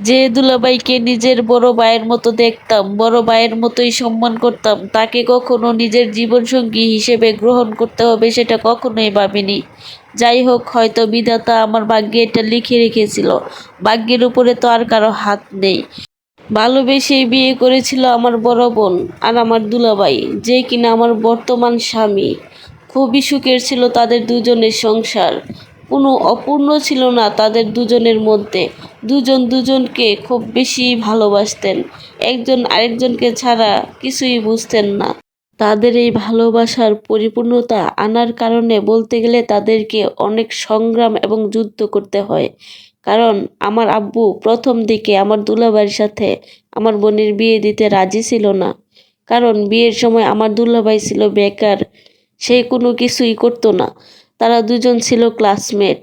যে দুলাভাইকে নিজের বড় ভাইয়ের মতো দেখতাম, বড় ভাইয়ের মতোই সম্মান করতাম, তাকে কখনো নিজের জীবনসঙ্গী হিসেবে গ্রহণ করতে হবে সেটা কখনোই ভাবিনি। যাই হোক, হয়তো বিধাতা আমার ভাগ্যে এটা লিখে রেখেছিল। ভাগ্যের উপরে তো আর কারও হাত নেই। ভালোবেসেই বিয়ে করেছিল আমার বড় বোন আর আমার দুলাভাই, যে কিনা আমার বর্তমান স্বামী। খুবই সুখের ছিল তাদের দুজনের সংসার। কোনো অপূর্ণ ছিল না তাদের দুজনের মধ্যে। দুজন দুজনকে খুব বেশি ভালোবাসতেন। একজন আরেকজনকে ছাড়া কিছুই বুঝতেন না। তাদের এই ভালোবাসার পরিপূর্ণতা আনার কারণে বলতে গেলে তাদেরকে অনেক সংগ্রাম এবং যুদ্ধ করতে হয়। কারণ আমার আব্বু প্রথম দিকে আমার দুলাভাইয়ের সাথে আমার বোনের বিয়ে দিতে রাজি ছিল না। কারণ বিয়ের সময় আমার দুলাভাই ছিল বেকার, সে কোনো কিছুই করতো না। তারা দুজন ছিল ক্লাসমেট।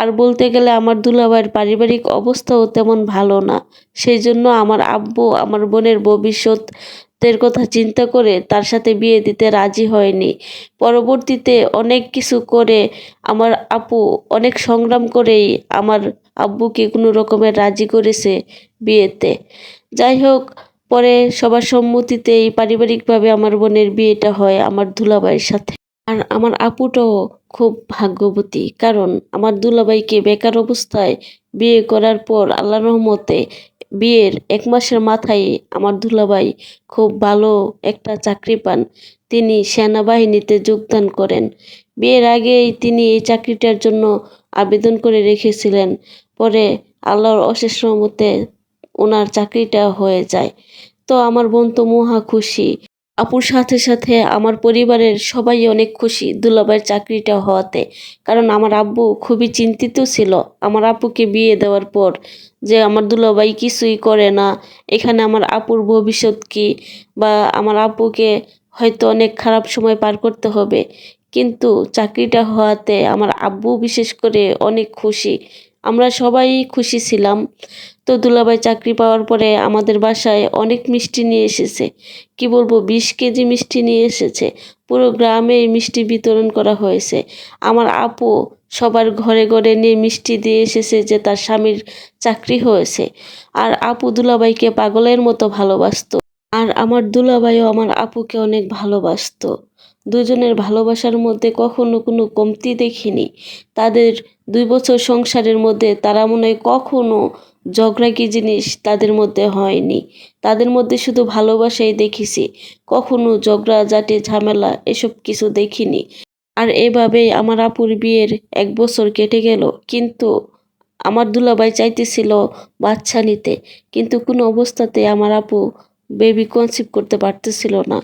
আর বলতে গেলে আমার দুলাভাইয়ের পারিবারিক অবস্থাও তেমন ভালো না। সেই জন্য আমার আব্বু, আমার বোনের ভবিষ্যতের কথা চিন্তা করে তার সাথে বিয়ে দিতে রাজি হয়নি। পরবর্তীতে অনেক কিছু করে আমার আপু অনেক সংগ্রাম করেই আমার আব্বুকে কোনো রকমের রাজি করেছে বিয়েতে। যাই হোক, পরে সবার সম্মতিতেই পারিবারিকভাবে আমার বোনের বিয়েটা হয় আমার দুলাভাইয়ের সাথে। আর আমার আপুটাও খুব ভাগ্যবতী, কারণ আমার দুলাভাইকে বেকার অবস্থায় বিয়ে করার পর আল্লাহ রহমতে বিয়ের এক মাসের মাথায় আমার দুলাভাই খুব ভালো একটা চাকরি পান। তিনি সেনাবাহিনীতে যোগদান করেন। বিয়ের আগেই তিনি এই চাকরিটার জন্য আবেদন করে রেখেছিলেন। পরে আল্লাহর অশেষ রহমতে ওনার চাকরিটা হয়ে যায়। তো আমার বোন তো মহা খুশি। আপুর সাথে সাথে আমার পরিবারের সবাই অনেক খুশি দুলাভাইয়ের চাকরিটা হওয়াতে। কারণ আমার আব্বু খুবই চিন্তিত ছিল। আমার আপুকে বিয়ে দেওয়ার পর যে আমার দুলাভাই কিছুই করে না, এখানে আমার আপুর ভবিষ্যৎ কি বা আমার আপুকে হয়তো অনেক খারাপ সময় পার করতে হবে। কিন্তু চাকরিটা হওয়াতে আমার আব্বু বিশেষ করে অনেক খুশি। আমরা সবাই খুশি ছিলাম। তো দুলাভাই চাকরি পাওয়ার পরে আমাদের বাসায় অনেক মিষ্টি নিয়ে এসেছে। কি বলব, বিশ কেজি মিষ্টি নিয়ে এসেছে। পুরো গ্রামে মিষ্টি বিতরণ করা হয়েছে। আমার আপু সবার ঘরে ঘরে নিয়ে মিষ্টি দিয়ে এসেছে যে তার স্বামীর চাকরি হয়েছে। আর আপু দুলাভাইকে পাগলের মতো ভালোবাসতো। আর আমার দুলাভাইও আমার আপুকে অনেক ভালোবাসতো। দুজনের ভালোবাসার মধ্যে কখনো কোনো কমতি দেখিনি। তাদের দুই বছর সংসারের মধ্যে তারা মনে হয় কখনো ঝগড়া কি জিনিস তাদের মধ্যে হয়নি। তাদের মধ্যে শুধু ভালোবাসাই দেখেছি। কখনো ঝগড়া জাটে ঝামেলা এসব কিছু দেখিনি। আর এভাবেই আমার আপুর বিয়ের এক বছর কেটে গেল। কিন্তু আমার দুলাভাই চাইতেছিল বাচ্চা নিতে। কিন্তু কোনো অবস্থাতে আমার আপু বেবি কনসিভ করতে পারতেছিল না।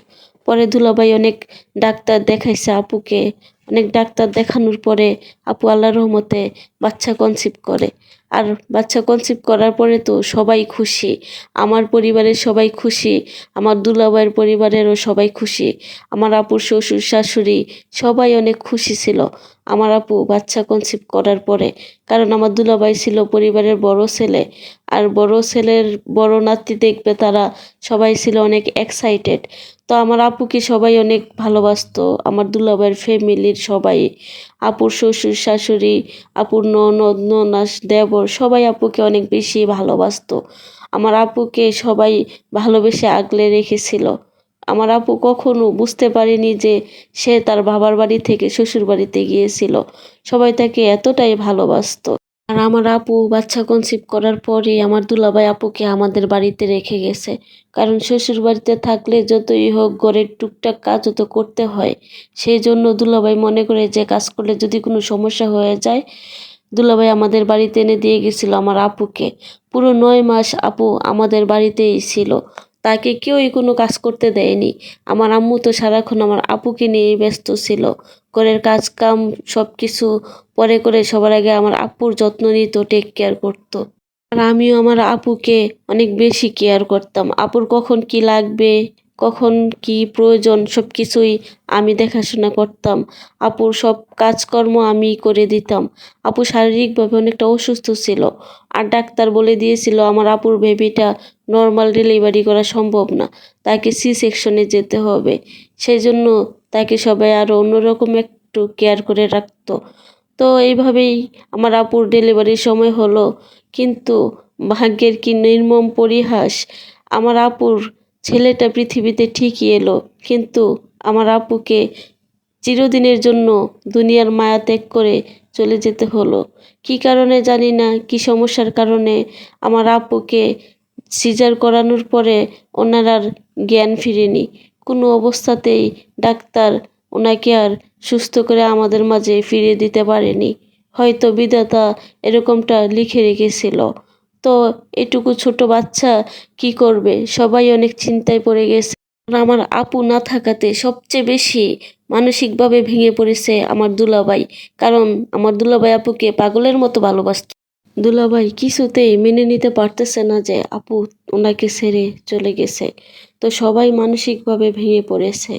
পরে দুলাভাই অনেক ডাক্তার দেখাইছে আপুকে। অনেক ডাক্তার দেখানোর পরে আপু আল্লাহ রহমতে বাচ্চা কনসিভ করে। আর বাচ্চা কনসিভ করার পরে তো সবাই খুশি, আমার পরিবারের সবাই খুশি, আমার দুলাভাইয়ের পরিবারেরও সবাই খুশি, আমার আপুর শ্বশুর, শাশুড়ি সবাই অনেক খুশি ছিল। আমার আপু বাচ্চা কনসিভ করার পরে, কারণ আমার দুলাভাই ছিল পরিবারের বড় ছেলে, আর বড় ছেলের বড় নাতি দেখবে তারা সবাই ছিল অনেক এক্সাইটেড তো আমার আপুকে সবাই অনেক ভালোবাসতো, আমার দুলাভাইয়ের ফ্যামিলির সবাই। আপুর শ্বশুর, শাশুড়ি, আপুর ননদ, ননাস, দেবর সবাই আপুকে অনেক বেশি ভালোবাসত। আমার আপুকে সবাই ভালোবেসে আগলে রেখেছিল। আমার আপু কখনো বুঝতে পারেনি যে সে তার বাবার বাড়ি থেকে শ্বশুর বাড়িতে গিয়েছিল। সবাই তাকে এতটাই ভালোবাসতো। আর আমার আপু বাচ্চা কনসিভ করার পরই আমার দুলাভাই আপুকে আমাদের বাড়িতে রেখে গেছে। কারণ শ্বশুর বাড়িতে থাকলে যতই হোক ঘরের টুকটাক কাজও তো করতে হয়। সেই জন্য দুলাভাই মনে করে যে কাজ করলে যদি কোনো সমস্যা হয়ে যায়, দুলাভাই আমাদের বাড়িতে এনে দিয়ে গেছিল আমার আপুকে। পুরো নয় মাস আপু আমাদের বাড়িতেই ছিল। তাকে কেউই কোনো কাজ করতে দেয়নি। আমার আম্মু তো সারাক্ষণ আমার আপুকে নিয়েই ব্যস্ত ছিল। ঘরের কাজ কাম সব কিছু পরে করে সবার আগে আমার আপুর যত্ন নিত টেক কেয়ার করতো। আর আমিও আমার আপুকে অনেক বেশি কেয়ার করতাম। আপুর কখন কি লাগবে? কখন কি প্রয়োজন সব কিছুই আমি দেখাশোনা করতাম। আপুর সব কাজকর্ম আমি করে দিতাম। আপু শারীরিকভাবে অনেকটা অসুস্থ ছিল আর ডাক্তার বলে দিয়েছিল, আমার আপুর বেবিটা নর্মাল ডেলিভারি করা সম্ভব না, তাকে সি সেকশনে যেতে হবে। সেই জন্য তাকে সবাই আরও অন্যরকম একটু কেয়ার করে রাখতো। তো এইভাবেই আমার আপুর ডেলিভারির সময় হলো। কিন্তু ভাগ্যের কি নির্মম পরিহাস, আমার আপুর ছেলেটা পৃথিবীতে ঠিকই এলো, কিন্তু আমার আপুকে চিরদিনের জন্য দুনিয়ার মায়া ত্যাগ করে চলে যেতে হলো। কি কারণে জানি না, কি সমস্যার কারণে আমার আপুকে সিজার করানোর পরে ওনার আর জ্ঞান ফিরেনি। কোনো অবস্থাতেই ডাক্তার ওনাকে আর সুস্থ করে আমাদের মাঝে ফিরিয়ে দিতে পারেনি। হয়তো বিধাতা এরকমটা লিখে রেখেছিল। তো এটুকু ছোট বাচ্চা কি করবে? সবাই অনেক চিন্তায় পড়ে গেছে। আমার আপু না থাকাতে সবচেয়ে বেশি মানসিকভাবে ভেঙে পড়েছে আমার দুলাভাই। কারণ আমার দুলাভাই আপুকে পাগলের মতো ভালোবাসত। দুলাভাই কিছুতেই মেনে নিতে পারতেছে না যে আপু ওনাকে ছেড়ে চলে গেছে। তো সবাই মানসিকভাবে ভেঙে পড়েছে।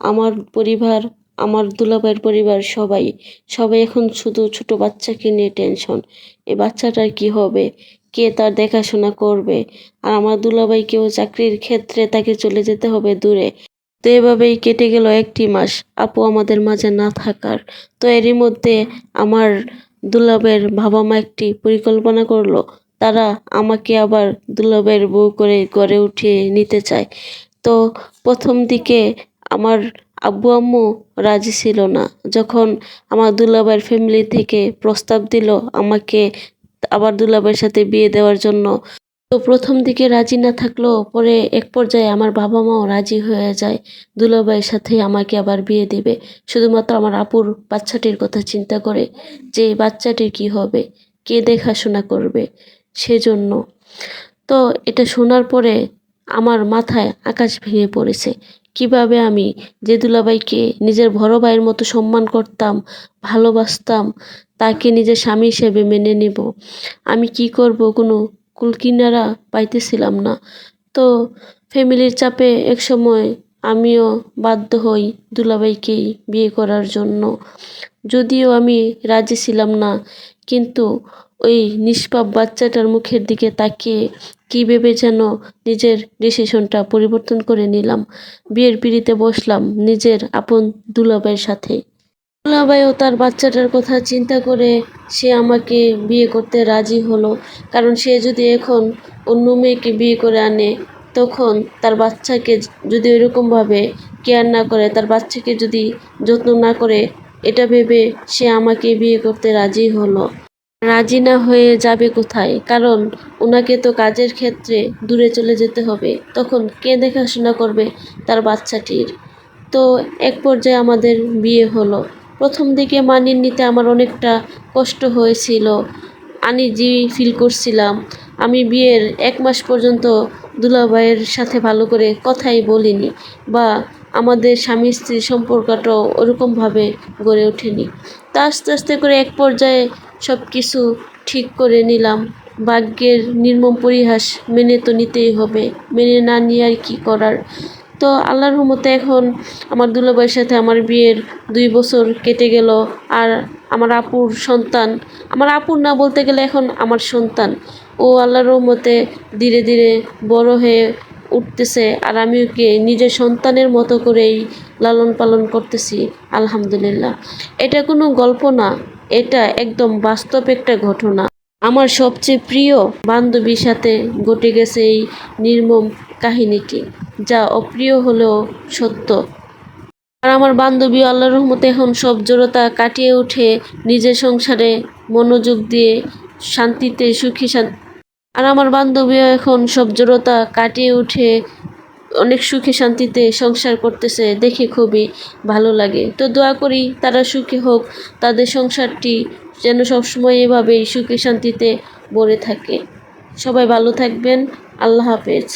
আমার পরিবার, আমার দুলাভাইয়ের পরিবার সবাই সবাই এখন শুধু ছোট বাচ্চাকে নিয়ে টেনশন। এই বাচ্চাটার কি হবে? কে তার দেখাশোনা করবে? আর আমার দুলাভাইকেও চাকরির ক্ষেত্রে তাকে চলে যেতে হবে দূরে। তো এভাবেই কেটে গেল একটি মাস। আপু আমাদের মাঝে না থাকার। তো এরই মধ্যে আমার দুলাভাইয়ের বাবা মা একটি পরিকল্পনা করল। তারা আমাকে আবার দুলাভাইয়ের বউ করে গড়ে উঠিয়ে নিতে চায়। তো প্রথম দিকে আমার আব্বু আম্মু রাজি ছিল না। যখন আমার দুলাভাইয়ের ফ্যামিলি থেকে প্রস্তাব দিল, আমাকে আবার দুলাভাইয়ের সাথে বিয়ে দেওয়ার জন্য। তো প্রথম দিকে রাজি না থাকলেও পরে এক পর্যায়ে আমার বাবা মাও রাজি হয়ে যায়। দুলাভাইয়ের সাথে আমাকে আবার বিয়ে দেবে। শুধুমাত্র আমার আপুর বাচ্চাটির কথা চিন্তা করে যে বাচ্চাটির কি হবে, কে দেখাশোনা করবে সেজন্য। তো এটা শোনার পরে আমার মাথায় আকাশ ভেঙে পড়েছে। কীভাবে আমি যে দুলাভাইকে নিজের বড় ভাইয়ের মতো সম্মান করতাম, ভালোবাসতাম তাকে নিজের স্বামী হিসেবে মেনে নেব। আমি কি করব? কোনো কুলকিনারা পাইতেছিলাম না। তো ফ্যামিলির চাপে এক সময় আমিও বাধ্য হই দুলাভাইকেই বিয়ে করার জন্য। যদিও আমি রাজি ছিলাম না, কিন্তু ওই নিষ্পাপ বাচ্চাটার মুখের দিকে তাকিয়ে কী ভেবে যেন নিজের ডিসিশনটা পরিবর্তন করে নিলাম। বিয়ের পিড়িতে বসলাম নিজের আপন দুলাভাইয়ের সাথে। দুলাভাইও তার বাচ্চাটার কথা চিন্তা করে সে আমাকে বিয়ে করতে রাজি হলো। কারণ সে যদি এখন অন্য মেয়েকে বিয়ে করে আনে, তখন তার বাচ্চাকে যদি ওইরকমভাবে কেয়ার না করে, তার বাচ্চাকে যদি যত্ন না করে, এটা ভেবে সে আমাকে বিয়ে করতে রাজি হলো। রাজি না হয়ে যাবে কোথায়? কারণ ওনাকে তো কাজের ক্ষেত্রে দূরে চলে যেতে হবে। তখন কে দেখাশোনা করবে তার বাচ্চাটির? তো এক পর্যায়ে আমাদের বিয়ে হলো। প্রথম দিকে মানিয়ে নিতে আমার অনেকটা কষ্ট হয়েছিল। আনইজি ফিল করছিলাম। আমি বিয়ের এক মাস পর্যন্ত দুলাভাইয়ের সাথে ভালো করে কথাই বলিনি বা আমাদের স্বামী স্ত্রীর সম্পর্কটাও ওরকমভাবে গড়ে ওঠেনি। তা আস্তে আস্তে করে এক পর্যায়ে সব কিছু ঠিক করে নিলাম। ভাগ্যের নির্মম পরিহাস মেনে তো নিতেই হবে। মেনে না নিয়ে আর কী করার? তো আল্লাহর রহমতে এখন আমার দুলাভাইয়ের সাথে আমার বিয়ের দুই বছর কেটে গেল। আর আমার আপুর সন্তান, আমার আপুর না বলতে গেলে এখন আমার সন্তান। ও আল্লাহর রহমতে ধীরে ধীরে বড় হয়ে উঠতেছে আর আমি ওকে নিজের সন্তানের মতো করেই লালন পালন করতেছি, আলহামদুলিল্লাহ। এটা কোনো গল্প না, এটা একদম বাস্তব একটা ঘটনা। আমার সবচেয়ে প্রিয় বান্ধবীর সাথে ঘটে গেছে এই নির্মম কাহিনীটি, যা অপ্রিয় হলেও সত্য। আর আমার বান্ধবী আল্লাহর রহমতে এখন সব জড়তা কাটিয়ে উঠে নিজের সংসারে মনোযোগ দিয়ে শান্তিতে সুখী আর আমার বান্ধবীও এখন সব জড়তা কাটিয়ে উঠে অনেক সুখে শান্তিতে সংসার করতেছে, দেখে খুবই ভালো লাগে। তো দোয়া করি তারা সুখী হোক, তাদের সংসারটি যেন সবসময় এভাবেই সুখে শান্তিতে ভরে থাকে। সবাই ভালো থাকবেন। আল্লাহ হাফেজ।